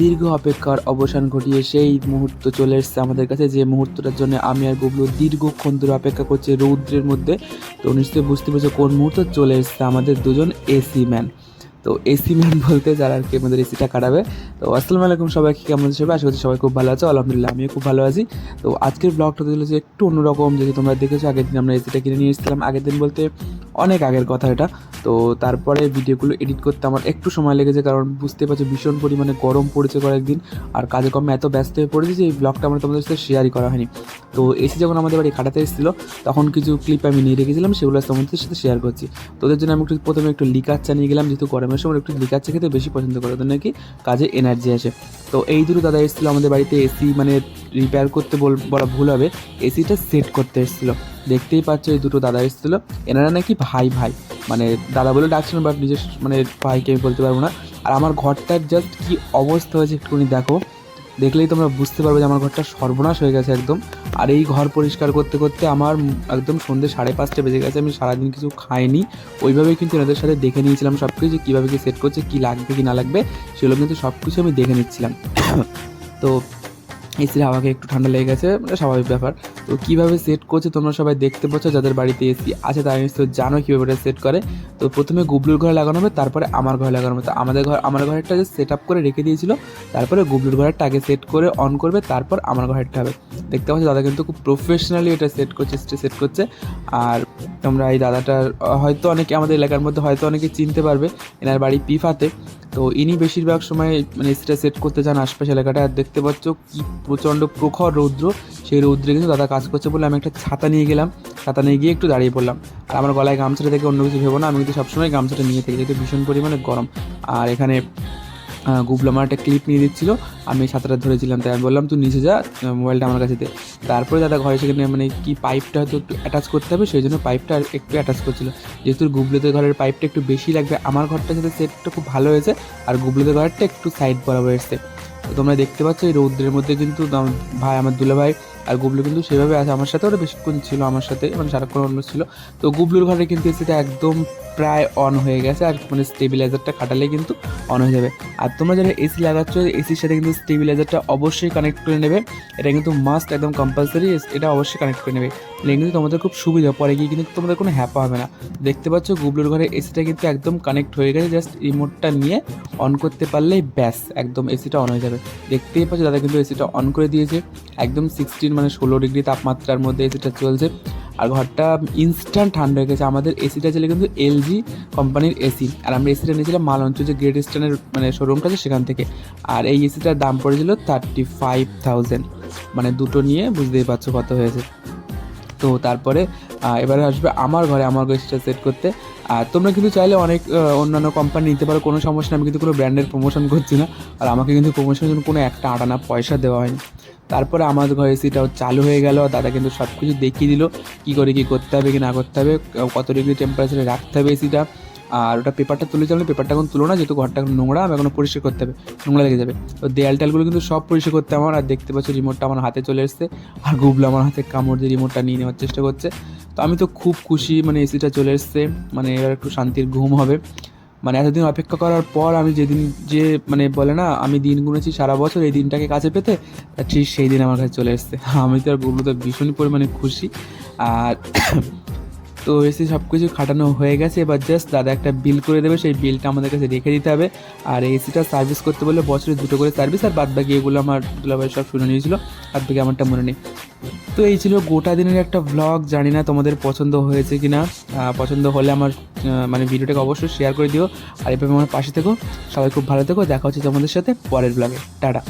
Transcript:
দীর্ঘ অপেক্ষার অবসান ঘটিয়ে সেই মুহূর্ত চলে এসেছে আমাদের কাছে, যে মুহূর্তটার জন্য আমি আর গুবলু দীর্ঘক্ষণ ধরে অপেক্ষা করছি রৌদ্রের মধ্যে। তো নিশ্চয়ই বুঝতে পেরেছে কোন মুহূর্ত চলে এসেছে আমাদের দুজন এসি ম্যান। তো এসি ম্যান বলতে যারা আর কি আমাদের এসিটা কাটাবে। তো আসসালামু আলাইকুম সবাইকে, কেমন আছে সবাই? আশা করছি সবাই খুব ভালো আছে। আলহামদুলিল্লাহ, আমিও খুব ভালো আছি। তো আজকের ব্লগটা যে একটু অন্যরকম, যদি তোমরা দেখেছ, আগের দিন আমরা এসিটা কিনে নিয়ে এসেছিলাম। আগের দিন বলতে অনেক আগের কথা এটা। তো তারপরে ভিডিওগুলো এডিট করতে আমার একটু সময় লেগেছে কারণ বুঝতে পারছ ভীষণ পরিমাণে গরম পড়েছে কয়েকদিন আর কাজে কর্মে এত ব্যস্ত হয়ে পড়েছে যে এই ব্লগটা আমার তোমাদের সাথে শেয়ারই করা হয়নি। তো এসি যখন আমাদের বাড়ি কাটাতে এসেছিল, তখন কিছু ক্লিপ আমি নিয়ে রেখেছিলাম, সেগুলো তোমাদের সাথে শেয়ার করছি। তোদের জন্য আমি একটু প্রথমে একটু লিকার চা নিয়ে গেলাম, যেহেতু গরমের সময় একটু লিকার চা খেতে বেশি পছন্দ করে তো নাকি কাজে এনার্জি আসে। তো এই দুটো দাদা এসেছিল আমাদের বাড়িতে এসি মানে রিপেয়ার করতে বল, বলা ভুল হবে। এসিটা সেট করতে এসেছিল। দেখতেই পাচ্ছ এই দুটো দাদা এসেছিল। এনারা নাকি ভাই ভাই। মানে দাদা বলে ডাকছিল বাট নিজের মানে ভাইকে আমি বলতে পারব না। আর আমার ঘরটার জাস্ট কি অবস্থা হয়েছে একটুখানি দেখো। দেখলেই তোমরা বুঝতে পারবে যে আমার ঘরটা সর্বনাশ হয়ে গেছে একদম। আর এই ঘর পরিষ্কার করতে করতে আমার একদম সন্ধ্যে সাড়ে পাঁচটা বেজে গেছে। আমি সারাদিন কিছু খাইনি। ওইভাবেই কিন্তু এনাদের সাথে দেখে নিয়েছিলাম সব কিছু কীভাবে কী সেট করছে, কী লাগবে, কি না লাগবে, সেগুলো কিন্তু সব কিছু আমি দেখে নিচ্ছিলাম। তো এসির হাওয়াকে একটু ঠান্ডা লেগে গেছে মানে স্বাভাবিক ব্যাপার। তো কীভাবে সেট করছে তোমরা সবাই দেখতে পাচ্ছ, যাদের বাড়িতে এসি আছে তারা নিশ্চয় জানো কীভাবে এটা সেট করে। তো প্রথমে গুবলুর ঘরে লাগানো হবে, তারপরে আমার ঘরে লাগানো হবে। তো আমাদের ঘর, আমার ঘরেরটা যে সেট আপ করে রেখে দিয়েছিল, তারপরে গুবলুর ঘরেরটা আগে সেট করে অন করবে, তারপর আমার ঘরেরটা হবে। দেখতে পাচ্ছ, দাদা কিন্তু খুব প্রফেশনালি এটা সেট করছে সেট করছে। আর তোমরা এই দাদাটার হয়তো অনেকে আমাদের এলাকার মধ্যে হয়তো অনেকে চিনতে পারবে, এনার বাড়ি পিফাতে। তো ইনি বেশিরভাগ সময় মানে এসিটা সেট করতে চান আশপাশ এলাকাটা আর দেখতে পাচ্ছ, কি প্রচণ্ড প্রখর রৌদ্র, সেই রৌদ্রে কিন্তু দাদা কাজ করছে বলে আমি একটা ছাতা নিয়ে গেলাম। ছাতা নিয়ে গিয়ে একটু দাঁড়িয়ে পড়লাম। আর আমার গলায় গামছাটা থেকে অন্য কিছু ভেবো না, আমি কিন্তু সবসময় গামছাটা নিয়ে থাকি যেহেতু ভীষণ পরিমাণে গরম। আর এখানে গুবলু আমার একটা ক্লিপ নিয়ে দিচ্ছিল। আমি ছাতাটা ধরেছিলাম, তাই আমি বললাম, তুই নিচে যা, মোবাইলটা আমার কাছে দে। তারপরে দাদা ঘরে সেখানে মানে কি পাইপটা হয়তো একটু অ্যাটাচ করতে হবে, সেই জন্য পাইপটা একটু অ্যাটাচ করছিল। যেহেতু গুবলুদের ঘরের পাইপটা একটু বেশি লাগবে, আমার ঘরটা সাথে সেটটা খুব ভালো হয়েছে, আর গুবলুদের ঘরটা একটু সাইড বরাবর এসছে। তো তোমরা দেখতে পাচ্ছ এই রৌদ্রের মধ্যে কিন্তু ভাই, আমার দুলা ভাই গুবলু কিন্তু সেভাবে আছে। আমার সাথে ওরা বেশিক্ষণ ছিল, আমার সাথে মানে সারাক্ষণ অন্য ছিল। তো গুবলুর ঘরে কিন্তু এসিটা একদম প্রায় অন হয়ে গেছে আর মানে স্টেবিলাইজারটা খাটালে কিন্তু অন হয়ে যাবে। আর তোমরা যারা এসি লাগাচ্ছ এসির সাথে কিন্তু স্টেবিলাইজারটা অবশ্যই কানেক্ট করে নেবে। এটা কিন্তু মাস্ট একদম কম্পালসারি এটা অবশ্যই কানেক্ট করে নেবে। তাহলে কিন্তু তোমাদের খুব সুবিধা, পরে গিয়ে কিন্তু তোমাদের কোনো হ্যাপা হবে না। দেখতে পাচ্ছ গুবলুর ঘরে এসিটা কিন্তু একদম কানেক্ট হয়ে গেছে জাস্ট রিমোটটা নিয়ে অন করতে পারলেই ব্যাস, একদম এসিটা অন হয়ে যাবে। দেখতেই পাচ্ছ দাদা কিন্তু এসিটা অন করে দিয়েছে। একদম সিক্সটিন মানে ষোলো ডিগ্রি তাপমাত্রার মধ্যে এসিটা চলছে। আর ঘরটা ইনস্ট্যান্ট ঠান্ডা হয়ে গেছে। আমাদের এসিটা ছিল কিন্তু এলজি কোম্পানির এসি আর আমরা এসিটা নিয়েছিলাম মালঞ্চ যে গ্রেট ইস্টার্নের মানে শোরুমটা আছে সেখান থেকে। আর এই এসিটার দাম পড়েছিল থার্টি ফাইভ থাউজেন্ড মানে দুটো নিয়ে বুঝতেই পারছ কত হয়েছে। তো তারপরে এবারে আসবে আমার ঘরে, আমার এসিটা সেট করতে। আর তোমরা কিন্তু চাইলে অনেক অন্যান্য কোম্পানি নিতে পারো, কোনো সমস্যা আমি কিন্তু কোনো ব্র্যান্ডের প্রমোশন করছি না। আর আমাকে কিন্তু প্রমোশনের জন্য কোনো একটা আটানা পয়সা দেওয়া হয়নি। তারপরে আমার ঘরে এসিটাও চালু হয়ে গেল। দাদা কিন্তু সব কিছু দেখিয়ে দিল, কী করে কী করতে হবে, কি না করতে হবে কত ডিগ্রি টেম্পারেচারে রাখতে হবে এসিটা আর ওটা পেপারটা তুলেছিলাম পেপারটা এখন তুলো না, যেহেতু ঘরটা এখন নোংরা আমি এখনও পরিষ্কার করতে হবে, নোংরা লেগে যাবে। তো দেয়াল টালগুলো কিন্তু সব পরিষ্কার করতে আমার, আর দেখতে পাচ্ছি রিমোটটা আমার হাতে চলে এসছে, আর গুবলো আমার হাতে কামড় দিয়ে রিমোটটা নিয়ে নেওয়ার চেষ্টা করছে। তো আমি তো খুব খুশি মানে এসিটা চলে এসছে মানে এবার একটু শান্তির ঘুম হবে। মানে এতদিন অপেক্ষা করার পর আমি যেদিন যে মানে বলে না, আমি দিন গুনেছি সারা বছর, এই দিনটাকে কাছে পেতে ঠিক সেই দিন আমার কাছে চলে এসছে। আমি তো আর গুবলু তো ভীষণ পরিমাণে খুশি। আর তো এসে সব কিছু খাটানো হয়ে গেছে। এবার জাস্ট দাদা একটা বিল করে দেবে, সেই বিলটা আমাদের কাছে রেখে দিতে হবে। আর এসিটা সার্ভিস করতে বলে বছরে দুটো করে সার্ভিস আর বাদ বাকি এগুলো আমার দুলাভাই সব শুনে নিয়েছিল। বাদ বাকি আমারটা মনে নেই। তো এই ছিল গোটা দিনের একটা ব্লগ জানি না তোমাদের পছন্দ হয়েছে কি না পছন্দ হলে আমার মানে ভিডিওটাকে অবশ্যই শেয়ার করে দিও। আর এভাবে আমার পাশে থেকো। সবাই খুব ভালো থেকো। দেখা হচ্ছে তোমাদের সাথে পরের ব্লগে টাটা।